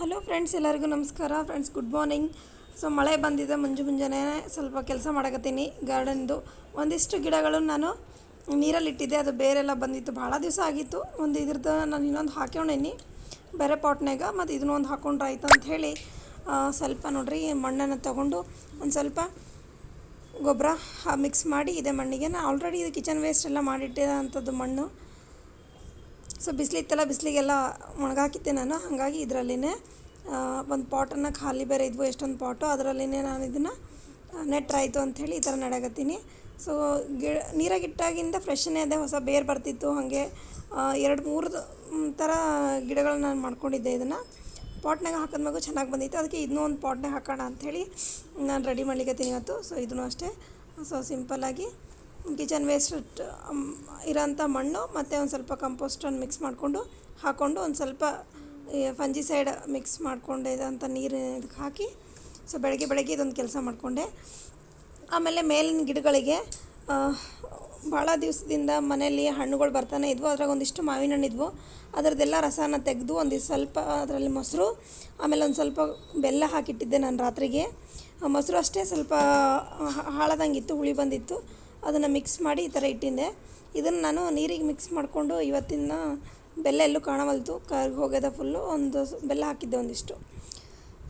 Hello friends ಎಲ್ಲರಿಗೂ ನಮಸ್ಕಾರ. Friends good morning so ಮಳೆ ಬಂದಿದೆ ಮುಂಜು ಮುಂಜಾನೆ. ಸ್ವಲ್ಪ ಕೆಲಸ ಮಾಡಕತ್ತೀನಿ. ಗಾರ್ಡನ್ದು ಒಂದಿಷ್ಟು ಗಿಡಗಳು ನಾನು ನೀರಲ್ಲಿ ಇಟ್ಟಿದ್ದೆ ಅದು ಬೇರೆಲ್ಲ ಬಂದಿತ್ತು. ಭಾಳ ದಿವಸ ಆಗಿತ್ತು. ಒಂದು ಇದ್ರದ್ದು ನಾನು ಇನ್ನೊಂದು ಹಾಕ್ಯೋಣೀನಿ ಬೇರೆ ಪಾಟ್ನಾಗ ಮತ್ತು ಇದನ್ನು ಒಂದು ಹಾಕೊಂಡ್ರೆ ಆಯ್ತು ಹೇಳಿ ಸ್ವಲ್ಪ ನೋಡ್ರಿ ಮಣ್ಣನ್ನು ತಗೊಂಡು ಒಂದು ಸ್ವಲ್ಪ ಗೊಬ್ಬರ ಮಿಕ್ಸ್ ಮಾಡಿ ಇದೆ ಮಣ್ಣಿಗೆ. ನಾನು ಆಲ್ರೆಡಿ ಇದು ಕಿಚನ್ ವೇಸ್ಟ್ ಎಲ್ಲ ಮಾಡಿಟ್ಟಿರೋಂಥದ್ದು ಮಣ್ಣು. ಸೊ ಬಿಸಿಲಿತ್ತಲ್ಲ ಬಿಸಿಲಿಗೆಲ್ಲ ಒಣಗಾಕಿದ್ದೆ ನಾನು. ಹಾಗಾಗಿ ಇದರಲ್ಲಿನೇ ಒಂದು ಪಾಟನ್ನು ಖಾಲಿ ಬೇರೆ ಇದ್ವು, ಎಷ್ಟೊಂದು ಪಾಟು ಅದರಲ್ಲಿನೇ ನಾನು ಇದನ್ನು ನೆಟ್ರಾಯಿತು ಅಂಥೇಳಿ ಈ ಥರ ನಡಗತ್ತೀನಿ ಸೊ ಗಿ ನೀರಾಗಿಟ್ಟಾಗಿಂದ ಫ್ರೆಶ್ನೇ ಇದೆ ಹೊಸ ಬೇರು ಬರ್ತಿತ್ತು. ಹಾಗೆ ಎರಡು ಮೂರು ಥರ ಗಿಡಗಳನ್ನ ನಾನು ಮಾಡ್ಕೊಂಡಿದ್ದೆ ಇದನ್ನು. ಪಾಟ್ನಾಗ ಮಗು ಚೆನ್ನಾಗಿ ಬಂದಿತ್ತು. ಅದಕ್ಕೆ ಇದನ್ನೂ ಒಂದು ಪಾಟ್ನಾಗ ಹಾಕೋಣ ಅಂಥೇಳಿ ನಾನು ರೆಡಿ ಮಾಡ್ಲಿಕ್ಕೆ ಇವತ್ತು. ಸೊ ಇದನ್ನು ಅಷ್ಟೇ. ಸೊ ಸಿಂಪಲ್ಲಾಗಿ ಕಿಚನ್ ವೇಸ್ಟ್ ಇರೋಂಥ ಮಣ್ಣು ಮತ್ತು ಒಂದು ಸ್ವಲ್ಪ ಕಂಪೋಸ್ಟನ್ನು ಮಿಕ್ಸ್ ಮಾಡಿಕೊಂಡು ಹಾಕ್ಕೊಂಡು ಒಂದು ಸ್ವಲ್ಪ ಫಂಜಿ ಸೈಡ್ ಮಿಕ್ಸ್ ಮಾಡ್ಕೊಂಡು ಇದಂಥ ನೀರು ಇದಕ್ಕೆ ಹಾಕಿ ಸೊ ಬೆಳಗ್ಗೆ ಬೆಳಗ್ಗೆ ಇದೊಂದು ಕೆಲಸ ಮಾಡಿಕೊಂಡೆ. ಆಮೇಲೆ ಮೇಲಿನ ಗಿಡಗಳಿಗೆ ಭಾಳ ದಿವಸದಿಂದ ಮನೆಯಲ್ಲಿ ಹಣ್ಣುಗಳು ಬರ್ತಾನೆ ಇದ್ವು, ಅದ್ರಾಗ ಒಂದಿಷ್ಟು ಮಾವಿನ ಹಣ್ಣು ಇದ್ವು ಅದರದ್ದೆಲ್ಲ ರಸನ ತೆಗೆದು ಒಂದಿಷ್ಟು ಸ್ವಲ್ಪ ಅದರಲ್ಲಿ ಮೊಸರು, ಆಮೇಲೆ ಒಂದು ಸ್ವಲ್ಪ ಬೆಲ್ಲ ಹಾಕಿಟ್ಟಿದ್ದೆ ನಾನು ರಾತ್ರಿಗೆ. ಮೊಸರು ಅಷ್ಟೇ ಸ್ವಲ್ಪ ಹಾಳದಂಗಿತ್ತು, ಹುಳಿ ಬಂದಿತ್ತು. ಅದನ್ನು ಮಿಕ್ಸ್ ಮಾಡಿ ಈ ಥರ ಇಟ್ಟಿದ್ದೆ. ಇದನ್ನು ನಾನು ನೀರಿಗೆ ಮಿಕ್ಸ್ ಮಾಡಿಕೊಂಡು ಇವತ್ತಿನ ಬೆಲ್ಲ ಎಲ್ಲೂ ಕಾಣವಲ್ತು ಕರ್ಗಿ ಹೋಗ್ಯದ ಫುಲ್ಲು ಒಂದು ಬೆಲ್ಲ ಹಾಕಿದ್ದೆ ಒಂದಿಷ್ಟು.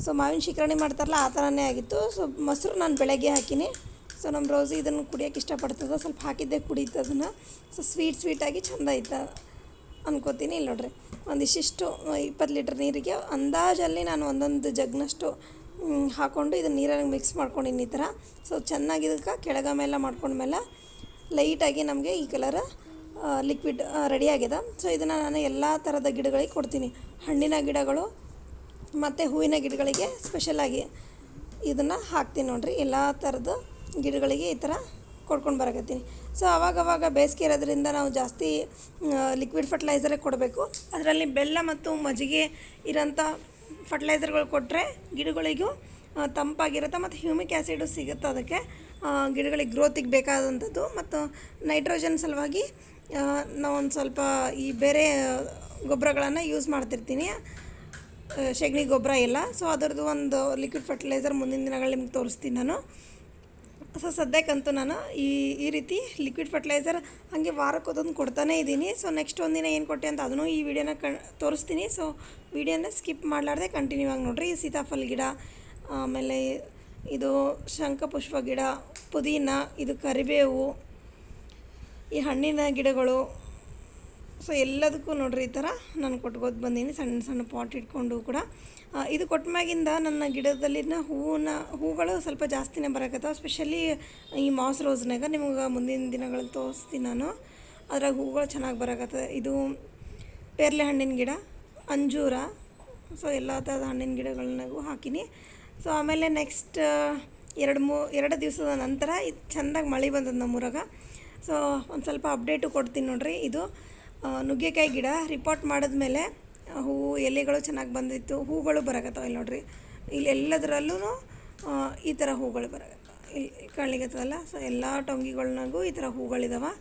ಸೊ ಮಾವಿನ ಶಿಕರಣೆ ಮಾಡ್ತಾರಲ್ಲ, ಆ ಥರನೇ ಆಗಿತ್ತು. ಸೊ ಮೊಸರು ನಾನು ಬೆಳಗ್ಗೆ ಹಾಕಿನಿ. ಸೊ ನಮ್ಮ ರೋಸಿ ಇದನ್ನು ಕುಡಿಯೋಕೆ ಇಷ್ಟಪಡ್ತದೆ. ಸ್ವಲ್ಪ ಹಾಕಿದ್ದೆ ಕುಡೀತು ಅದನ್ನು. ಸೊ ಸ್ವೀಟ್ ಸ್ವೀಟಾಗಿ ಚಂದ ಆಯ್ತು ಅನ್ಕೋತೀನಿ. ಇಲ್ಲ ನೋಡ್ರಿ, ಒಂದಿಷ್ಟಿಷ್ಟು, ಇಪ್ಪತ್ತು ಲೀಟ್ರ್ ನೀರಿಗೆ ಅಂದಾಜಲ್ಲಿ ನಾನು ಒಂದೊಂದು ಜಗ್ನಷ್ಟು ಹಾಕ್ಕೊಂಡು ಇದನ್ನು ನೀರಲ್ಲಿ ಮಿಕ್ಸ್ ಮಾಡ್ಕೊಂಡಿನಿ ಈ ಥರ. ಸೊ ಚೆನ್ನಾಗಿ ಇದಕ್ಕೆ ಕೆಳಗ ಮೇಲೆ ಮಾಡ್ಕೊಂಡ್ಮೇಲೆ ಲೈಟಾಗಿ ನಮಗೆ ಈ ಕಲರ್ ಲಿಕ್ವಿಡ್ ರೆಡಿ ಆಗಿದೆ. ಸೊ ಇದನ್ನು ನಾನು ಎಲ್ಲ ಥರದ ಗಿಡಗಳಿಗೆ ಕೊಡ್ತೀನಿ. ಹಣ್ಣಿನ ಗಿಡಗಳು ಮತ್ತು ಹೂವಿನ ಗಿಡಗಳಿಗೆ ಸ್ಪೆಷಲಾಗಿ ಇದನ್ನು ಹಾಕ್ತೀನಿ ನೋಡಿರಿ. ಎಲ್ಲ ಥರದ ಗಿಡಗಳಿಗೆ ಈ ಥರ ಕೊಡ್ಕೊಂಡು ಬರಕತ್ತೀನಿ. ಸೊ ಅವಾಗವಾಗ ಬೇಸಿಗೆ ಇರೋದ್ರಿಂದ ನಾವು ಜಾಸ್ತಿ ಲಿಕ್ವಿಡ್ ಫರ್ಟಿಲೈಸರೇ ಕೊಡಬೇಕು. ಅದರಲ್ಲಿ ಬೆಲ್ಲ ಮತ್ತು ಮಜ್ಜಿಗೆ ಇರೋಂಥ ಫರ್ಟಿಲೈಸರ್ಗಳು ಕೊಟ್ಟರೆ ಗಿಡಗಳಿಗೂ ತಂಪಾಗಿರುತ್ತೆ ಮತ್ತು ಹ್ಯೂಮಿಕ್ ಆ್ಯಸಿಡು ಸಿಗುತ್ತೆ ಅದಕ್ಕೆ. ಗಿಡಗಳಿಗೆ ಗ್ರೋತಿಗೆ ಬೇಕಾದಂಥದ್ದು ಮತ್ತು ನೈಟ್ರೋಜನ್ ಸಲುವಾಗಿ ನಾವೊಂದು ಸ್ವಲ್ಪ ಈ ಬೇರೆ ಗೊಬ್ಬರಗಳನ್ನು ಯೂಸ್ ಮಾಡ್ತಿರ್ತೀನಿ. ಸೆಗಣಿ ಗೊಬ್ಬರ ಎಲ್ಲ ಸೊ ಅದರದ್ದು ಒಂದು ಲಿಕ್ವಿಡ್ ಫರ್ಟಿಲೈಸರ್ ಮುಂದಿನ ದಿನಗಳು ನಿಮ್ಗೆ ತೋರಿಸ್ತೀನಿ ನಾನು. ಸೊ ಸದ್ಯಕ್ಕಂತೂ ನಾನು ಈ ಈ ರೀತಿ ಲಿಕ್ವಿಡ್ ಫರ್ಟಿಲೈಸರ್ ಹಾಗೆ ವಾರಕ್ಕೊದೊಂದು ಕೊಡ್ತಾನೆ ಇದ್ದೀನಿ. ಸೊ ನೆಕ್ಸ್ಟ್ ಒಂದಿನ ಏನು ಕೊಟ್ಟೆ ಅಂತ ಅದನ್ನು ಈ ವಿಡಿಯೋನ ಕಣ್, ತೋರಿಸ್ತೀನಿ. ಸೊ ವಿಡಿಯೋನ ಸ್ಕಿಪ್ ಮಾಡಲಾರ್ದೆ ಕಂಟಿನ್ಯೂ ಆಗಿ ನೋಡ್ರಿ. ಸೀತಾಫಲ ಗಿಡ, ಆಮೇಲೆ ಇದು ಶಂಖಪುಷ್ಪ ಗಿಡ, ಪುದೀನ, ಇದು ಕರಿಬೇವು, ಈ ಹಣ್ಣಿನ ಗಿಡಗಳು ಸೊ ಎಲ್ಲದಕ್ಕೂ ನೋಡ್ರಿ ಈ ಥರ ನಾನು ಕೊಟ್ಕೋತ ಬಂದೀನಿ. ಸಣ್ಣ ಸಣ್ಣ ಪಾಟ್ ಇಟ್ಕೊಂಡು ಕೂಡ. ಇದು ಕೊಟ್ಟಮ್ಯಾಗಿಂದ ನನ್ನ ಗಿಡದಲ್ಲಿನ ಹೂವನ್ನ ಹೂಗಳು ಸ್ವಲ್ಪ ಜಾಸ್ತಿನೇ ಬರಕತ್ತಾವ. ಸ್ಪೆಷಲಿ ಈ ಮಾಸ್ ರೋಸ್ನಾಗ ನಿಮ್ಗೆ ಮುಂದಿನ ದಿನಗಳಲ್ಲಿ ತೋರಿಸ್ತೀನಿ ನಾನು. ಅದ್ರಾಗ ಹೂಗಳು ಚೆನ್ನಾಗಿ ಬರಕತ್ತ ಇದು ಪೇರ್ಲೆ ಹಣ್ಣಿನ ಗಿಡ, ಅಂಜೂರ. ಸೊ ಎಲ್ಲ ಥರದ ಹಣ್ಣಿನ ಗಿಡಗಳನ್ನಾಗೂ ಹಾಕಿನಿ. ಸೊ ಆಮೇಲೆ ನೆಕ್ಸ್ಟ್ ಎರಡು ಮೂ, ಎರಡು ದಿವಸದ ನಂತರ ಇದು ಚೆಂದಾಗಿ ಮಳೆ ಬಂದದ ನಮ್ಮೂರಾಗ. ಸೊ ಒಂದು ಸ್ವಲ್ಪ ಅಪ್ಡೇಟು ಕೊಡ್ತೀನಿ ನೋಡಿರಿ ಇದು. ನುಗ್ಗೆಕಾಯಿ ಗಿಡ ರಿಪೋರ್ಟ್ ಮಾಡಿದ್ಮೇಲೆ ಹೂವು ಎಲೆಗಳು ಚೆನ್ನಾಗಿ ಬಂದಿತ್ತು, ಹೂಗಳು ಬರಕತ್ತಾವ ಇಲ್ಲಿ ನೋಡ್ರಿ. ಇಲ್ಲಿ ಎಲ್ಲದರಲ್ಲೂ ಈ ಥರ ಹೂಗಳು ಬರಕ ಇಲ್ಲಿ ಕಾಣ್ಲಿಕ್ಕತ್ತವಲ್ಲ ಸೊ ಎಲ್ಲ ಟೊಂಗಿಗಳ್ನಾಗೂ ಈ ಥರ ಹೂಗಳಿದಾವೆ.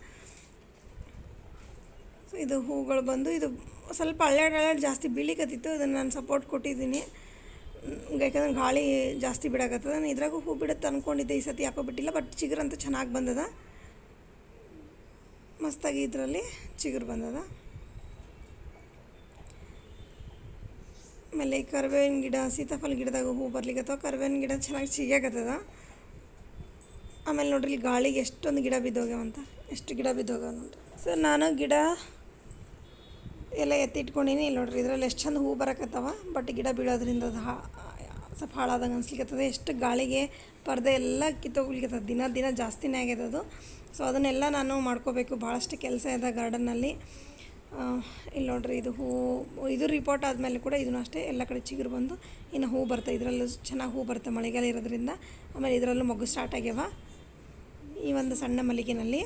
ಸೊ ಇದು ಹೂಗಳು ಬಂದು, ಇದು ಸ್ವಲ್ಪ ಹಳ್ಳೆಡ್ ಹಳ್ಳೆಡ್ ಜಾಸ್ತಿ ಬೀಳಿಕತ್ತಿತ್ತು, ಅದನ್ನು ನಾನು ಸಪೋರ್ಟ್ ಕೊಟ್ಟಿದ್ದೀನಿ. ಯಾಕಂದ್ರೆ ಗಾಳಿ ಜಾಸ್ತಿ ಬಿಡಕತ್ತದ ನಾನು ಇದ್ರಾಗೂ ಹೂ ಬಿಡುತ್ತೆ ಅಂದ್ಕೊಂಡಿದ್ದೆ ಈ ಸತಿ ಯಾಕೋ ಬಿಟ್ಟಿಲ್ಲ ಬಟ್ ಚಿಗುರಂತೂ ಚೆನ್ನಾಗಿ ಬಂದದ. ಮಸ್ತಾಗಿ ಇದರಲ್ಲಿ ಚಿಗುರು ಬಂದದ. ಆಮೇಲೆ ಕರಿಬೇವಿನ ಗಿಡ, ಸೀತಾಫಲ ಗಿಡದಾಗ ಹೂ ಬರ್ಲಿಕ್ಕತ್ತವ ಕರ್ಬೇವಿನ ಗಿಡ ಚೆನ್ನಾಗಿ ಚಿಗ್ಯಾಕತ್ತದ ಆಮೇಲೆ ನೋಡ್ರಿ ಇಲ್ಲಿ ಗಾಳಿಗೆ ಎಷ್ಟೊಂದು ಗಿಡ ಬಿದ್ದೋಗ್ಯಾವಂತ ಎಷ್ಟು ಗಿಡ ಬಿದ್ದೋಗ್ಯಾವ ನೋಡ್ರಿ. ಸೊ ನಾನು ಗಿಡ ಎಲ್ಲ ಎತ್ತಿಟ್ಕೊಂಡಿನಿ. ಇಲ್ಲಿ ನೋಡ್ರಿ ಇದರಲ್ಲಿ ಎಷ್ಟು ಚಂದ ಹೂ ಬರಕತ್ತವ ಬಟ್ ಗಿಡ ಬೀಳೋದ್ರಿಂದ ಅದು ಸ್ವಲ್ಪ ಹಾಳಾದಂಗೆ ಅನ್ಸ್ಲಿಕ್ಕತ್ತದ ಎಷ್ಟು ಗಾಳಿಗೆ ಪರದೆ ಎಲ್ಲ ಕಿತ್ತೋಗ್ಲಿಕ್ಕತ್ತದ ದಿನ ದಿನ ಜಾಸ್ತಿನೇ ಆಗ್ಯದ ಅದು ಸೊ ಅದನ್ನೆಲ್ಲ ನಾನು ಮಾಡ್ಕೋಬೇಕು. ಭಾಳಷ್ಟು ಕೆಲಸ ಇದೆ ಗಾರ್ಡನ್ನಲ್ಲಿ. ಇಲ್ಲಿ ನೋಡ್ರಿ, ಇದು ಹೂವು ಇದು ರಿಪೋರ್ಟ್ ಆದಮೇಲೆ ಕೂಡ ಇದನ್ನು ಅಷ್ಟೇ ಎಲ್ಲ ಕಡೆ ಚಿಗುರು ಬಂದು ಇನ್ನು ಹೂ ಬರ್ತಾ, ಇದರಲ್ಲೂ ಚೆನ್ನಾಗಿ ಹೂ ಬರುತ್ತೆ ಮಳೆಗಾಲ ಇರೋದ್ರಿಂದ. ಆಮೇಲೆ ಇದರಲ್ಲೂ ಮಗು ಸ್ಟಾರ್ಟ್ ಆಗ್ಯವ. ಈ ಒಂದು ಸಣ್ಣ ಮಲ್ಲಿಗೆನಲ್ಲಿ.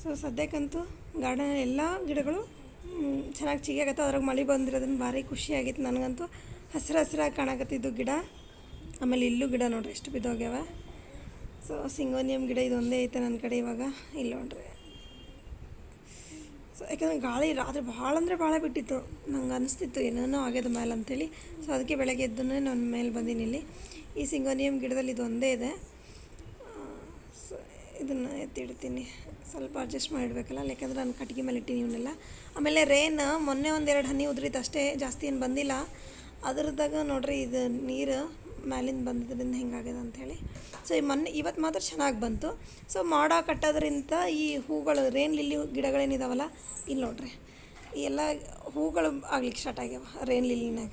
ಸೊ ಸದ್ಯಕ್ಕಂತೂ ಗಾರ್ಡನ್ ಎಲ್ಲ ಗಿಡಗಳು ಚೆನ್ನಾಗಿ ಚಿಗಿಯಾಗತ್ತೆ, ಅದ್ರಾಗ ಮಳೆ ಬಂದಿರೋದನ್ನು ಭಾರಿ ಖುಷಿಯಾಗಿತ್ತು ನನಗಂತೂ. ಹಸಿರು ಹಸಿರಾಗಿ ಕಾಣಕತ್ತಿದ್ದು ಗಿಡ. ಆಮೇಲೆ ಇಲ್ಲೂ ಗಿಡ ನೋಡ್ರಿ, ಎಷ್ಟು ಬಿದ್ದೋಗ್ಯಾವ. ಸೊ ಸಿಂಗೋನಿಯಂ ಗಿಡ ಇದೊಂದೇ ಐತೆ ನನ್ನ ಕಡೆ ಇವಾಗ. ಇಲ್ಲ ನೋಡ್ರಿ. ಸೊ ಯಾಕಂದ್ರೆ ಗಾಳಿ ರಾತ್ರಿ ಭಾಳ ಅಂದರೆ ಭಾಳ ಬಿಟ್ಟಿತ್ತು. ನಂಗೆ ಅನಿಸ್ತಿತ್ತು ಏನೇನೋ ಆಗ್ಯದ ಮೇಲೆ ಅಂತೇಳಿ. ಸೊ ಅದಕ್ಕೆ ಬೆಳಗ್ಗೆ ಎದ್ದು ನಾನು ಮೇಲೆ ಬಂದೀನಿ ಇಲ್ಲಿ. ಈ ಸಿಂಗೋನಿಯಂ ಗಿಡದಲ್ಲಿ ಇದೊಂದೇ ಇದೆ. ಇದನ್ನು ಎತ್ತಿಡ್ತೀನಿ. ಸ್ವಲ್ಪ ಅಡ್ಜಸ್ಟ್ ಮಾಡಿಡ್ಬೇಕಲ್ಲ ಯಾಕಂದ್ರೆ ನಾನು ಕಟ್ಟಿಗೆ ಮೇಲೆ ಇಟ್ಟಿನಿ ಇವನ್ನೆಲ್ಲ. ಆಮೇಲೆ ರೇನ್ ಮೊನ್ನೆ ಒಂದೆರಡು ಹನಿ ಉದ್ರಿತ್ತು ಅಷ್ಟೇ, ಜಾಸ್ತಿ ಏನು ಬಂದಿಲ್ಲ. ಅದ್ರದಾಗ ನೋಡಿರಿ ಇದು ನೀರು ಮ್ಯಾಲಿಂದ ಬಂದಿದ್ದರಿಂದ ಹಿಂಗಾಗ್ಯದ ಅಂಥೇಳಿ ಸೊ ಈ ಮೊನ್ನೆ ಇವತ್ತು ಮಾತ್ರ ಚೆನ್ನಾಗಿ ಬಂತು. ಸೊ ಮಾಡ ಕಟ್ಟೋದ್ರಿಂದ ಈ ಹೂಗಳು ರೇನ್ ಲಿಲ್ಲಿ ಗಿಡಗಳೇನಿದಾವಲ್ಲ ಇಲ್ಲಿ ನೋಡ್ರಿ. ಎಲ್ಲ ಹೂಗಳು ಆಗ್ಲಿಕ್ಕೆ ಸ್ಟಾರ್ಟ್ ಆಗ್ಯಾವ ರೇನ್ ಲಿಲ್ಲಿನಾಗ.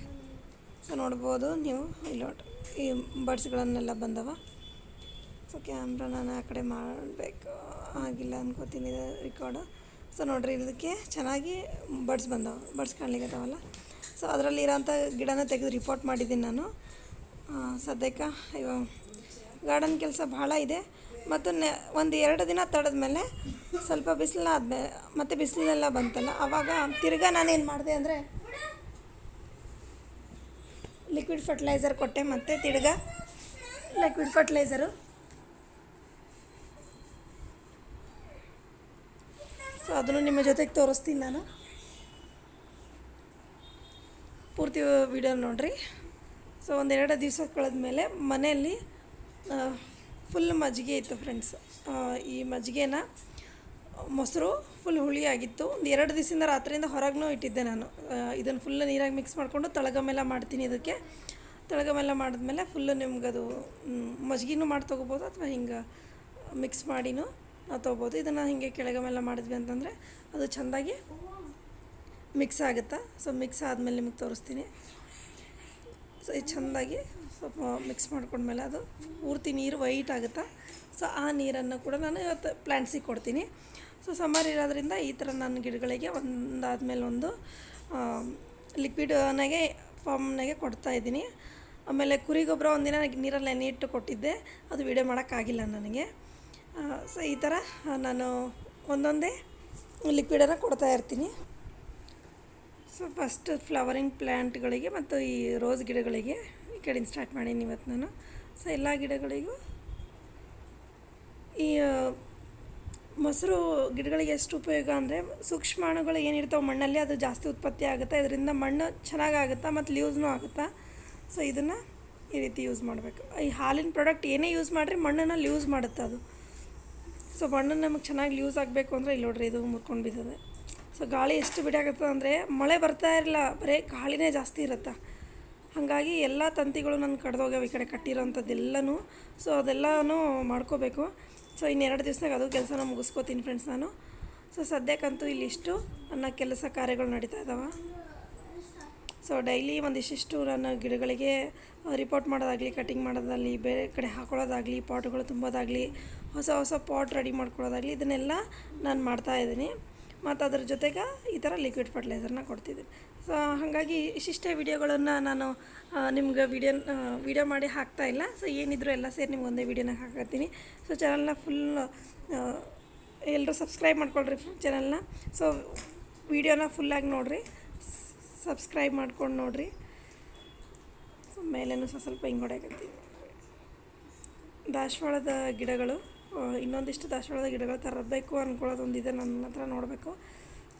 ಸೊ ನೋಡ್ಬೋದು ನೀವು ಇಲ್ಲಿ ನೋಡ್ರಿ. ಈ ಬರ್ಡ್ಸ್ಗಳನ್ನೆಲ್ಲ ಬಂದವ. ಸೊ ಕ್ಯಾಮ್ರ ನಾನು ಆ ಕಡೆ ಮಾಡಬೇಕು. ಆಗಿಲ್ಲ ಅನ್ಕೋತೀನಿ ರೆಕಾರ್ಡು ಸೊ ನೋಡಿರಿ ಇದಕ್ಕೆ ಚೆನ್ನಾಗಿ ಬಡ್ಸ್ ಬಂದವು ಬಡ್ಸ್ ಕಾಣ್ಲಿಕ್ಕತ್ತಾವಲ್ಲ ಸೊ ಅದರಲ್ಲಿ ಇರೋಂಥ ಗಿಡನ ತೆಗೆದು ರಿಪೋರ್ಟ್ ಮಾಡಿದ್ದೀನಿ ನಾನು. ಸದ್ಯಕ್ಕೆ ಇವಾಗ ಗಾರ್ಡನ್ ಕೆಲಸ ಭಾಳ ಇದೆ. ಮತ್ತು ನೆ, ಒಂದು ಎರಡು ದಿನ ತಡೆದ ಮೇಲೆ ಸ್ವಲ್ಪ ಬಿಸಿಲನ್ನ ಆದಮೇಲೆ ಮತ್ತು ಬಿಸಿಲೆಲ್ಲ ಬಂತಲ್ಲ ಆವಾಗ ತಿರ್ಗಾ ನಾನೇನು ಮಾಡಿದೆ ಅಂದರೆ ಲಿಕ್ವಿಡ್ ಫರ್ಟಿಲೈಸರ್ ಕೊಟ್ಟೆ, ಮತ್ತು ತಿರ್ಗಾ ಲಿಕ್ವಿಡ್ ಫರ್ಟಿಲೈಸರು ಸೊ ಅದನ್ನು ನಿಮ್ಮ ಜೊತೆಗೆ ತೋರಿಸ್ತೀನಿ ನಾನು. ಪೂರ್ತಿ ವಿಡಿಯೋ ನೋಡಿರಿ. ಸೊ ಒಂದೆರಡು ದಿವಸ ಕಳೆದ್ಮೇಲೆ ಮನೆಯಲ್ಲಿ ಫುಲ್ ಮಜ್ಜಿಗೆ ಇತ್ತು ಫ್ರೆಂಡ್ಸ್ ಈ ಮಜ್ಜಿಗೆನ ಮೊಸರು ಫುಲ್ ಹುಳಿ ಆಗಿತ್ತು. ಒಂದು ಎರಡು ದಿವಸದಿಂದ ರಾತ್ರಿಯಿಂದ ಹೊರಗೂ ಇಟ್ಟಿದ್ದೆ ನಾನು. ಇದನ್ನು ಫುಲ್ ನೀರಾಗಿ ಮಿಕ್ಸ್ ಮಾಡಿಕೊಂಡು ತಳಗಮೆಲ್ಲ ಮಾಡ್ತೀನಿ ಇದಕ್ಕೆ. ತಳಗಮೆಲ್ಲ ಮಾಡಿದ್ಮೇಲೆ ಫುಲ್ಲು ನಿಮ್ಗೆ ಅದು ಮಜ್ಗಿನೂ ಮಾಡಿ ತೊಗೋಬೋದು ಅಥವಾ ಹಿಂಗೆ ಮಿಕ್ಸ್ ಮಾಡಿನೂ. ತೊಗೋಬೋದು. ಇದನ್ನು ಕೆಳಗೆ ಕೆಳಗಮೆಲ್ಲ ಮಾಡಿದ್ವಿ ಅಂತಂದರೆ ಅದು ಚೆಂದಾಗಿ ಮಿಕ್ಸ್ ಆಗುತ್ತಾ? ಸೊ ಮಿಕ್ಸ್ ಆದಮೇಲೆ ನಿಮಗೆ ತೋರಿಸ್ತೀನಿ. ಸೊ ಇದು ಚೆಂದಾಗಿ ಸ್ವಲ್ಪ ಮಿಕ್ಸ್ ಮಾಡ್ಕೊಂಡ್ಮೇಲೆ ಅದು ಪೂರ್ತಿ ನೀರು ವೈಟ್ ಆಗುತ್ತಾ? ಸೊ ಆ ನೀರನ್ನು ಕೂಡ ನಾನು ಇವತ್ತು ಪ್ಲ್ಯಾಂಟ್ಸಿಗೆ ಕೊಡ್ತೀನಿ. ಸೊ ಸಮ್ಮರ್ ಇರೋದ್ರಿಂದ ಈ ಥರ ನನ್ನ ಗಿಡಗಳಿಗೆ ಒಂದಾದ್ಮೇಲೆ ಒಂದು ಲಿಕ್ವಿಡ್ನಾಗೆ ಫಾರ್ಮ್ನಾಗೆ ಕೊಡ್ತಾ ಇದ್ದೀನಿ. ಆಮೇಲೆ ಕುರಿ ಗೊಬ್ಬರ ಒಂದಿನ ನೀರಲ್ಲಿ ನೆನೆ ಇಟ್ಟು ಕೊಟ್ಟಿದ್ದೆ. ಅದು ವೀಡಿಯೋ ಮಾಡೋಕ್ಕಾಗಿಲ್ಲ ನನಗೆ. ಸೊ ಈ ಥರ ನಾನು ಒಂದೊಂದೇ ಲಿಕ್ವಿಡನ್ನು ಕೊಡ್ತಾ ಇರ್ತೀನಿ. ಸೊ ಫಸ್ಟ್ ಫ್ಲವರಿಂಗ್ ಪ್ಲ್ಯಾಂಟ್ಗಳಿಗೆ ಮತ್ತು ಈ ರೋಸ್ ಗಿಡಗಳಿಗೆ ಈ ಕಡೆಯಿಂದ ಸ್ಟಾರ್ಟ್ ಮಾಡೀನಿ ಇವತ್ತು ನಾನು. ಸೊ ಎಲ್ಲ ಗಿಡಗಳಿಗೂ ಈ ಮೊಸರು ಗಿಡಗಳಿಗೆ ಎಷ್ಟು ಉಪಯೋಗ ಅಂದರೆ ಸೂಕ್ಷ್ಮಾಣುಗಳು ಏನಿರ್ತಾವೆ ಮಣ್ಣಲ್ಲಿ ಅದು ಜಾಸ್ತಿ ಉತ್ಪತ್ತಿ ಆಗುತ್ತೆ. ಇದರಿಂದ ಮಣ್ಣು ಚೆನ್ನಾಗಾಗುತ್ತಾ ಮತ್ತು ಲ್ಯೂಸ್ನೂ ಆಗುತ್ತಾ? ಸೊ ಇದನ್ನು ಈ ರೀತಿ ಯೂಸ್ ಮಾಡಬೇಕು. ಈ ಹಾಲಿನ ಪ್ರಾಡಕ್ಟ್ ಏನೇ ಯೂಸ್ ಮಾಡಿರಿ ಮಣ್ಣನ್ನು ಲೂಸ್ ಮಾಡುತ್ತೆ ಅದು. ಸೊ ಮಣ್ಣು ನಮಗೆ ಚೆನ್ನಾಗಿ ಯೂಸ್ ಆಗಬೇಕು ಅಂದರೆ ಇಲ್ಲಿ ನೋಡ್ರಿ ಇದು ಮುರ್ಕೊಂಡು ಬಿದ್ದದೆ. ಸೊ ಗಾಳಿ ಎಷ್ಟು ಬಿಡಾಕತ್ತದ ಅಂದರೆ ಮಳೆ ಬರ್ತಾ ಇರಲಿಲ್ಲ ಬರೀ ಗಾಳಿನೇ ಜಾಸ್ತಿ ಇರುತ್ತೆ. ಹಾಗಾಗಿ ಎಲ್ಲ ತಂತಿಗಳು ನಾನು ಕಡ್ದೋಗ್ಯಾವ ಈ ಕಡೆ ಕಟ್ಟಿರೋಂಥದ್ದೆಲ್ಲನೂ. ಸೊ ಅದೆಲ್ಲನೂ ಮಾಡ್ಕೋಬೇಕು. ಸೊ ಇನ್ನೆರಡು ದಿವ್ಸದಾಗ ಅದು ಕೆಲಸನ ಮುಗಿಸ್ಕೋತೀನಿ ಫ್ರೆಂಡ್ಸ್ ನಾನು. ಸೊ ಸದ್ಯಕ್ಕಂತೂ ಇಲ್ಲಿಷ್ಟು. ನನ್ನ ಕೆಲಸ ಕಾರ್ಯಗಳು ನಡೀತಾ ಇದ್ದಾವೆ ಸೊ ಡೈಲಿ ಒಂದಿಷ್ಟಿಷ್ಟು ನನ್ನ ಗಿಡಗಳಿಗೆ ರಿಪೋರ್ಟ್ ಮಾಡೋದಾಗಲಿ ಕಟಿಂಗ್ ಮಾಡೋದಾಗಲಿ, ಬೇರೆ ಕಡೆ ಹಾಕೊಳ್ಳೋದಾಗಲಿ ಪಾಟ್ಗಳು ತುಂಬೋದಾಗಲಿ, ಹೊಸ ಹೊಸ ಪಾಟ್ ರೆಡಿ ಮಾಡ್ಕೊಳ್ಳೋದಾಗಲಿ, ಇದನ್ನೆಲ್ಲ ನಾನು ಮಾಡ್ತಾ ಇದ್ದೀನಿ. ಮತ್ತು ಅದ್ರ ಜೊತೆಗೆ ಈ ಥರ ಲಿಕ್ವಿಡ್ ಫರ್ಟಿಲೈಸರ್ನ ಕೊಡ್ತಿದ್ದೀನಿ. ಸೊ ಹಾಗಾಗಿ ಇಷ್ಟಿಷ್ಟೇ ವಿಡಿಯೋಗಳನ್ನು ನಾನು ನಿಮ್ಗೆ ವಿಡಿಯೋ ವಿಡಿಯೋ ಮಾಡಿ ಹಾಕ್ತಾ ಇಲ್ಲ. ಸೊ ಏನಿದ್ರು ಎಲ್ಲ ಸೇರಿ ನಿಮ್ಗೆ ಒಂದೇ ವಿಡಿಯೋನ ಹಾಕತ್ತೀನಿ. ಸೊ ಚಾನಲ್ನ ಫುಲ್ ಎಲ್ಲರೂ ಸಬ್ಸ್ಕ್ರೈಬ್ ಮಾಡ್ಕೊಳ್ರಿ ಚಾನಲ್ನ ಸೊ ವಿಡಿಯೋನ ಫುಲ್ಲಾಗಿ ನೋಡಿರಿ. ಸಬ್ಸ್ಕ್ರೈಬ್ ಮಾಡ್ಕೊಂಡು ನೋಡಿರಿ. ಸೊ ಮೇಲೇನು ಸ್ವಲ್ಪ ಹಿಂಗೆ ಹೊಡೆಯಕತ್ತೀನಿ ದಾಸವಾಳದ ಗಿಡಗಳು ಇನ್ನೊಂದಿಷ್ಟು ದಾಸವಾಳದ ಗಿಡಗಳು ತರಬೇಕು ಅಂದ್ಕೊಳ್ಳೋದು ಇದೆ ನನ್ನ ಹತ್ರ ನೋಡಬೇಕು.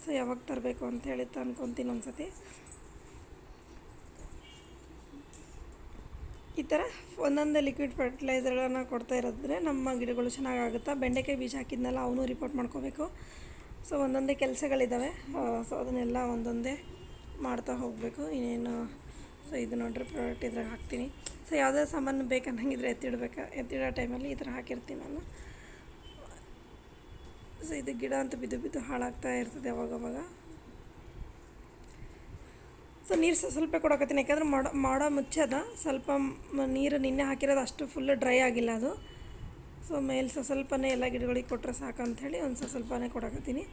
ಸೊ, ಯಾವಾಗ ತರಬೇಕು ಅಂತ ಹೇಳಿ ಅನ್ಕೊತೀನಿ ಒಂದ್ಸತಿ. ಈ ಥರ ಒಂದೊಂದು ಲಿಕ್ವಿಡ್ ಫರ್ಟಿಲೈಸರ್ಗಳನ್ನು ಕೊಡ್ತಾ ಇರೋದ್ರೆ ನಮ್ಮ ಗಿಡಗಳು ಚೆನ್ನಾಗಾಗುತ್ತೆ? ಬೆಂಡೆಕಾಯಿ ಬೀಜ ಹಾಕಿದ್ನೆಲ್ಲ, ಅವನು ರಿಪೋರ್ಟ್ ಮಾಡ್ಕೋಬೇಕು. ಸೊ, ಒಂದೊಂದೇ ಕೆಲಸಗಳಿದ್ದಾವೆ ಸೊ, ಅದನ್ನೆಲ್ಲ ಒಂದೊಂದೇ ಮಾಡ್ತಾ ಹೋಗಬೇಕು. ಇನ್ನೇನು ಸೊ ಇದು ನೋಡ್ರಿ ಪ್ರಾಡಕ್ಟ್ ಇದ್ರಾಗ ಹಾಕ್ತೀನಿ. ಸೊ ಯಾವುದೇ ಸಾಮಾನು ಬೇಕನ್ನಂಗಿದ್ರೆ ಎತ್ತಿಡ್ಬೇಕು, ಎತ್ತಿಡೋ ಟೈಮಲ್ಲಿ ಈ ಥರ ಹಾಕಿರ್ತೀನಿ ನಾನು. ಸೊ ಇದು ಗಿಡ ಅಂತ ಬಿದ್ದು ಬಿದ್ದು ಹಾಳಾಗ್ತಾ ಇರ್ತದೆ ಅವಾಗವಾಗ. ಸೊ ನೀರು ಸ್ವಲ್ಪ ಕೊಡಕತ್ತೀನಿ, ಯಾಕಂದ್ರೆ ಮಾಡೋ ಮಾಡೋ ಮುಚ್ಚದ. ಸ್ವಲ್ಪ ನೀರು ನಿನ್ನೆ ಹಾಕಿರೋದು ಅಷ್ಟು ಫುಲ್ ಡ್ರೈ ಆಗಿಲ್ಲ ಅದು. ಸೊ ಮೇಲೆ ಸ್ವಲ್ಪನೇ ಎಲ್ಲ ಗಿಡಗಳಿಗೆ ಕೊಟ್ಟರೆ ಸಾಕಂಥೇಳಿ ಒಂದು ಸ್ವಲ್ಪ ಸ್ವಲ್ಪನೇ ಕೊಡಕತ್ತೀನಿ.